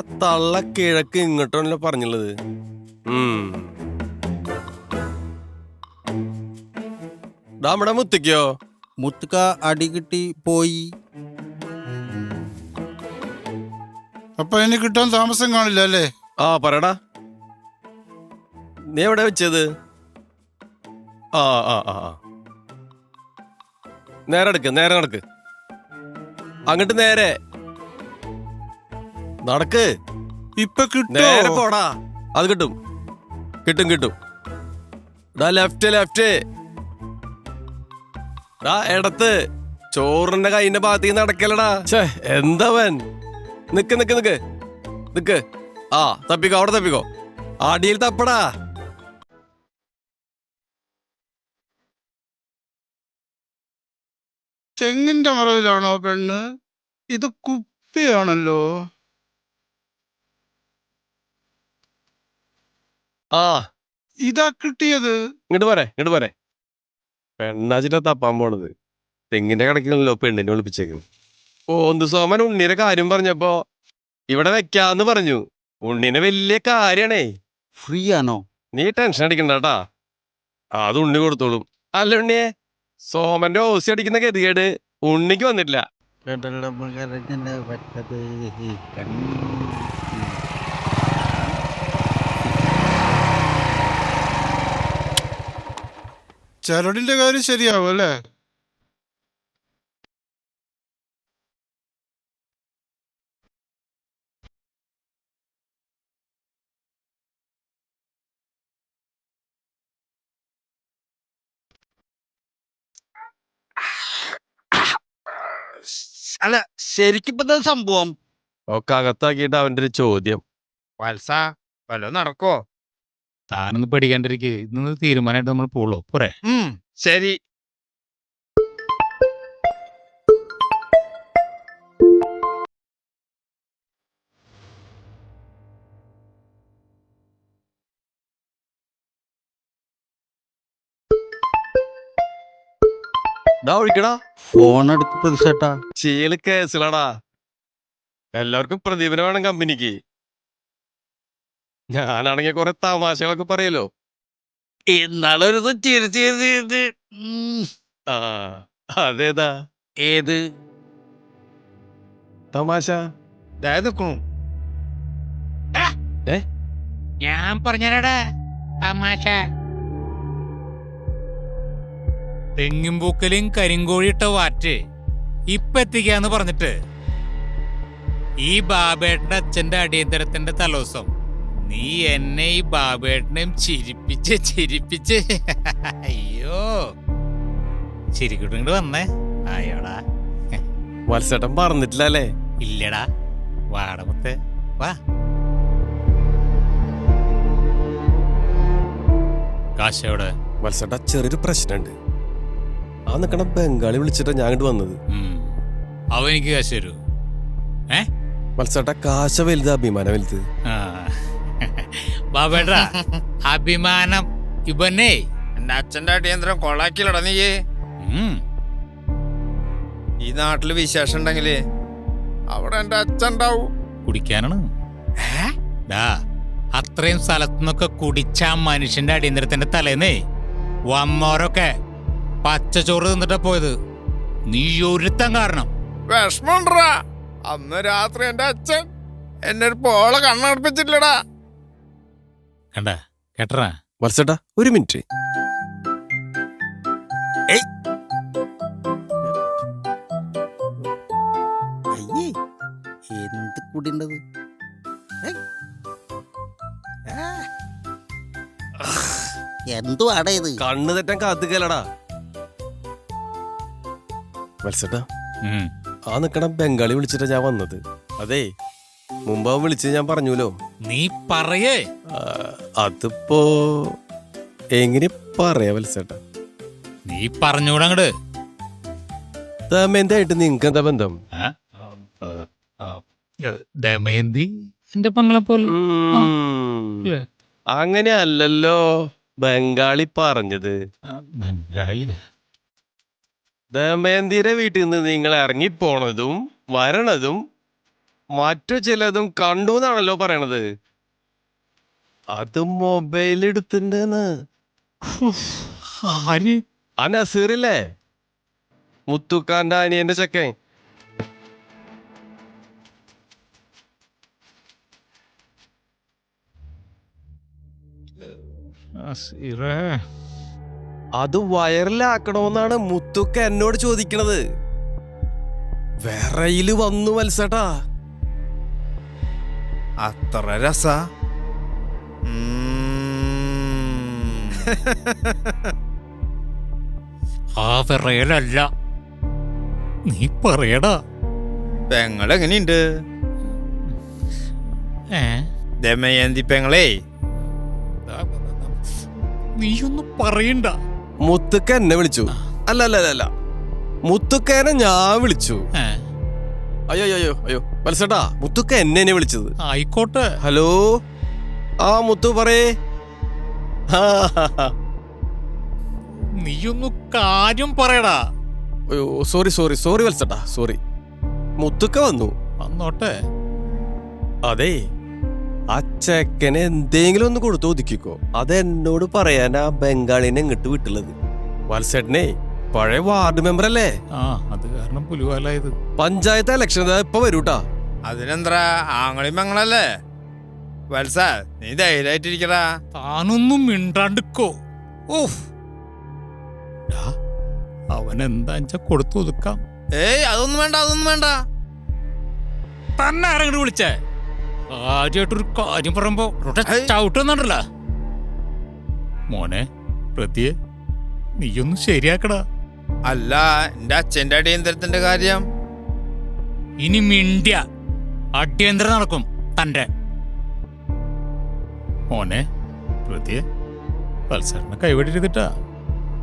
തള്ള കിഴക്ക് ഇങ്ങോട്ടാണല്ലോ പറഞ്ഞുള്ളത്. നമ്മുടെ മുത്തിക്കോ മുത്തുക്ക അടി കിട്ടി പോയി. അപ്പൊ ഇനി കിട്ടാൻ താമസം കാണില്ല അല്ലേ? ആ പറയടാ. നീ എവിടെ വെച്ചത്? ആ ആ ആ ആ. നേരെ നടക്ക് നേരെ നടക്ക്. അങ്ങോട്ട് നേരെ. നടക്ക്. ഇപ്പൊ കിട്ടോ? പോടാ. അത് കിട്ടും. കിട്ടും കിട്ടും. ഡാ ലെഫ്റ്റ് ലെഫ്റ്റ്. ഡാ ഇടത്ത് ചോറിന്റെ കൈന്റെ ഭാഗത്തേക്ക് നടക്കലടാ. ഛേ എന്താവൻ? നിക്ക് നിക്ക് നിക്ക്. നിക്ക്. ആ തപ്പിക്കോ അവിടെ തപ്പിക്കോ. അടിയിൽ തപ്പടാ. തെങ്ങിന്റെ മറവിലാണോ പെണ്ണ്? ഇത് കുപ്പിയാണല്ലോ. ആ. ഇതാ കിട്ടിയത്. ഇങ്ങോട്ട് പോരെ ഇങ്ങോട്ട് പോരെ. പെണ്ണാച്ചിട്ടാ തപ്പാൻ പോണത്. തെങ്ങിന്റെ കടക്കിലല്ലോ പെണ്ണിനെ വിളിപ്പിച്ചേക്കുന്നു ഓന്ത് സോമൻ ഉണ്ണിയുടെ കാര്യം പറഞ്ഞപ്പോ ഇവിടെ വെക്കാന്ന് പറഞ്ഞു. ഉണ്ണിനെ വലിയ കാര്യാണേ. ഫ്രീ ആണോ? നീ ടെൻഷൻ അടിക്കണ്ടാട്ടാ അത് ഉണ്ണി കൊടുത്തോളും. അല്ല ഉണ്ണിയെ സോമന്റെ ഓസി അടിക്കുന്ന ഗതികേട് ഉണ്ണിക്ക് വന്നിട്ടില്ല. ചരടിന്റെ കാര്യം ശരിയാവും അല്ലേ? അല്ല ശരിക്കും ഇപ്പൊ സംഭവം? ഒക്കെ അകത്താക്കിയിട്ട് അവന്റെ ഒരു ചോദ്യം. വത്സ വല്ലതും നടക്കോ താനൊന്ന് പേടിക്കാണ്ടിരിക്കുക ഇന്ന് തീരുമാനമായിട്ട് നമ്മൾ പോളോ പോരെ. ഉം. ശരി. ഡാ ഒഴിക്കടാ. ഫോൺ എടുത്ത് പ്രതിഷേട്ടാ ചീൾ കേസിലാടാ. എല്ലാവർക്കും പ്രതിഫലം വേണം കമ്പനിക്ക്. ഞാനാണെങ്കിൽ കുറെ തമാശകളൊക്കെ പറയല്ലോ. എന്നാളൊരു ഉം. ആ അതേതാ? ഏത്? തമാശ. ഞാൻ പറഞ്ഞടാ തമാശ. തെങ്ങും പൂക്കലും കരിങ്കോഴിയിട്ട വാറ്റ് ഇപ്പൊ എത്തിക്കാന്ന് പറഞ്ഞിട്ട് ഈ ബാബേട്ടന്റെ അച്ഛന്റെ അടിയന്തരത്തിന്റെ തലോസം. നീ എന്നെ ഈ ബാബേട്ടനെയും ചിരിപ്പിച്ച് ചിരിപ്പിച്ച്. അയ്യോ. ചിരിക്കുട്ടിങ്ങോട്ട് വന്നേ. ആയോടാ. മത്സരം പറഞ്ഞിട്ടില്ല അല്ലേ? ഇല്ലടാ. വാടമുത്ത് വാ. കാശയോടെ വത്സട്ട ചെറിയൊരു പ്രശ്നമുണ്ട് ആ നിക്കണ ബംഗാളി വിളിച്ചിട്ട് ഞാൻ ഇങ്ങോട്ട് വന്നത് അവനിക്ക് കാശ് ഏ? വത്സട്ട കാശ വലുത് അഭിമാനം വലുത്. ആ. ബാബേട്ടാ അഭിമാനം. ഇവനെ. എന്റെ അച്ഛന്റെ അടിയന്തരം കൊളാക്കിലടാ നീ. ഈ നാട്ടിൽ വിശേഷം ഉണ്ടെങ്കിൽ അവിടെ എന്റെ അച്ഛൻ ഉണ്ടാവും കുടിക്കാനാണ് ഡാ അത്രയും സ്ഥലത്തുനിന്നൊക്കെ കുടിച്ച മനുഷ്യന്റെ അടിയന്തരത്തിന്റെ തലേന്നേ. വന്നോരൊക്കെ പച്ചച്ചോറ് തിന്നിട്ടാ പോയത്. നീ ഒരുത്തം കാരണം വിഷമണ്ടാ അന്ന് രാത്രി എന്റെ അച്ഛൻ എന്നെ ഒരു പോളെ കണ്ണടപ്പിച്ചിട്ടില്ലടാ. കണ്ട കേട്ടറാ? മത്സരട്ട ഒരു മിനിറ്റ്. അയ്യേ എന്ത് കുടിണ്ടത്? എന്തു ആടാ ഇത്? കണ്ണ് തെറ്റാൻ കാത്തുകയല്ലടാ മത്സരട്ട ഉം. ആ നിക്കണ ബംഗാളി വിളിച്ചിട്ടാ ഞാൻ വന്നത്. അതെ മുമ്പ് അവൻ വിളിച്ചത് ഞാൻ പറഞ്ഞുല്ലോ. നീ പറയേ. ആ, അതിപ്പോ എങ്ങനെ പറയാ മത്സരട്ട നീ പറഞ്ഞൂടങ്ങട് ദമയന്തായിട്ട് നിങ്ങക്ക് എന്താ ബന്ധം? ദമയന്തി? എന്റെ പങ്ങളെ പോലെ. ഉം. അങ്ങനെ അല്ലല്ലോ ബംഗാളി പറഞ്ഞത്. ദമയന്തിയുടെ വീട്ടിൽ നിന്ന് നിങ്ങൾ ഇറങ്ങിപ്പോണതും വരണതും മറ്റു ചിലതും കണ്ടു എന്നാണല്ലോ പറയണത്. അത് മൊബൈൽ എടുത്തിണ്ടെന്ന്. ആര്? ആ നസീറില്ലേ? മുത്തുക്കാന്റെ അനിയന്റെ ചെക്കൻ. അത് വയറിലാക്കണമെന്നാണ് മുത്തുക്ക എന്നോട് ചോദിക്കണത്. വിറയിൽ വന്നു മത്സട്ടാ അത്ര രസ. ആ വിറയലല്ല നീ പറയടാ. പെങ്ങളെങ്ങനെയുണ്ട്? ദമയന്തി പെങ്ങളേ. നീയൊന്നും പറയണ്ട. മുത്തുക്ക എന്നെ വിളിച്ചു. അല്ല അല്ല, അല്ല. മുത്തുക്കേനെ ഞാൻ വിളിച്ചു. ഏ? അയ്യോ അയ്യോ അയ്യോ മത്സട്ടാ മുത്തുക്ക എന്നെ എന്നെ വിളിച്ചത്. ആയിക്കോട്ടെ. ഹലോ? ആ മുത്തു പറയേ. നീയൊന്നു കാര്യം പറയടാ. അയ്യോ സോറി സോറി സോറി വത്സട്ടാ സോറി. മുത്തുക്ക വന്നു. വന്നോട്ടെ. അതെ ആ ചെക്കനെ എന്തെങ്കിലും ഒന്ന് കൊടുത്തു ഒതുക്കിക്കോ അതെന്നോട് പറയാനാ പറയാൻ ആ ബംഗാളിനെ ഇങ്ങോട്ട് വിട്ടുള്ളത്. വത്സേട്ടനെ പഴയ വാർഡ് മെമ്പർ അല്ലേ? ആ അത് കാരണം പുലിവാലായത്. പഞ്ചായത്ത് ഇലക്ഷൻ ഇപ്പൊ വരൂട്ടാ. അതിനെന്താ ആങ്ങളി മങ്ങളല്ലേ വത്സ നീ ധൈര്യമായിട്ടിരിക്കടാ. താനൊന്നും മിണ്ടാണ്ടിക്കോ. ഓഫ് അവൻ എന്താ കൊടുത്തു ഒതുക്കാം. ഏയ് അതൊന്നും വേണ്ട അതൊന്നും വേണ്ട. തന്നെ ആരെങ്കിലും വിളിച്ചേ? ആദ്യമായിട്ടൊരു കാര്യം പറയുമ്പോ. ചവിട്ടുന്നുണ്ടല്ല മോനെ പ്രതിയെ നീയൊന്ന് ശരിയാക്കടാ. അല്ല എന്റെ അച്ഛന്റെ അടിയന്തരത്തിന്റെ കാര്യം? ഇനി മിണ്ടിയ. അടിയന്തരം നടക്കും തന്റെ. മോനെ പ്രതിയെ കൈവിടരുതിട്ടാ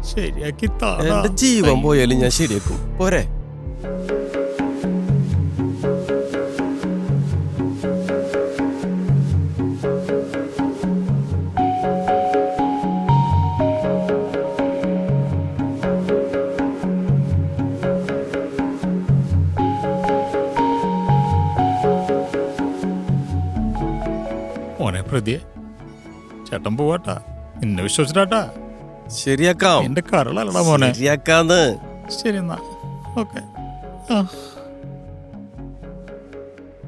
ശരിയാക്കി ജീവൻ പോയാലും ഞാൻ ശരിയാക്കും. പോരെ. ചേട്ടൻ പോവാട്ടാ. ഇന്ന് വിശ്വസിച്ചാട്ടാ ശരിയാക്കാം. എന്റെ കരളല്ലടാ മോനെ. ശരിയാക്കാന്ന്. ശരി എന്നാ. ഓക്കെ.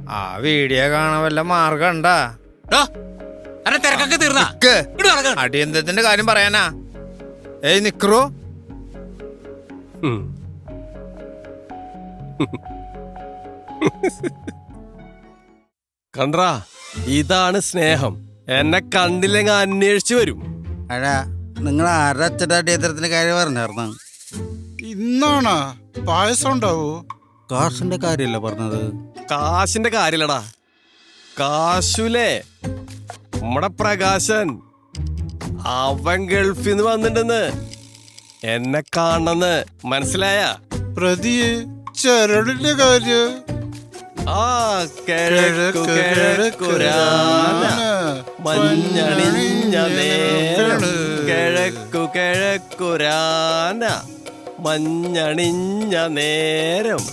ആ. വീഡിയോ കാണാൻ വല്ല മാർഗം ഉണ്ടാ? തിരക്കൊക്കെ തീർന്നാ. അടിയന്തരത്തിന്റെ കാര്യം പറയാനാ? ഏയ് നിക്കറോ. കണ്ട്രാ ഇതാണ് സ്നേഹം. എന്നെ കണ്ടില്ലെങ്കിൽ അന്വേഷിച്ചു വരും. അഴാ നിങ്ങൾ ആരുടെ അച്ഛന്റെ കാര്യം പറഞ്ഞായിരുന്നു? ഇന്നാണോ? പായസം ഉണ്ടാവോ കാശിന്റെ കാര്യമല്ല പറഞ്ഞത്? കാശിന്റെ കാര്യല്ലടാ. കാശുലേ നമ്മടെ പ്രകാശൻ അവൻ ഗൾഫിൽ നിന്ന് വന്നിട്ടെന്ന് എന്നെ കാണണെന്ന് മനസ്സിലായ? പ്രതിയെ ചരടിന്റെ കാര്യം ആ കിഴക്കു കിഴക്കുരാന മഞ്ഞണിഞ്ഞ നേരം കിഴക്കു കിഴക്കുരാന മഞ്ഞണിഞ്ഞ നേരം